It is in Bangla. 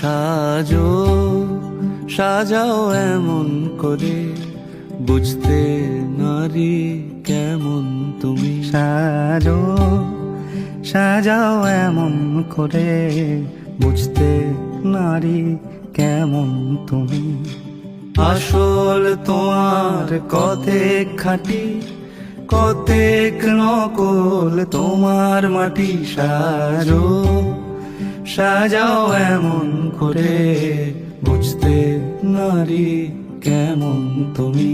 সাজো সাজাও এমন করে বুঝতে নারী কেমন তুমি। সাজো সাজাও এমন করে বুঝতে নারী কেমন তুমি। আসল তোমার কথে খাটি কতেক নকল তোমার মাটি সাজো সাজাও এমন করে বুঝতে নারী কেমন তুমি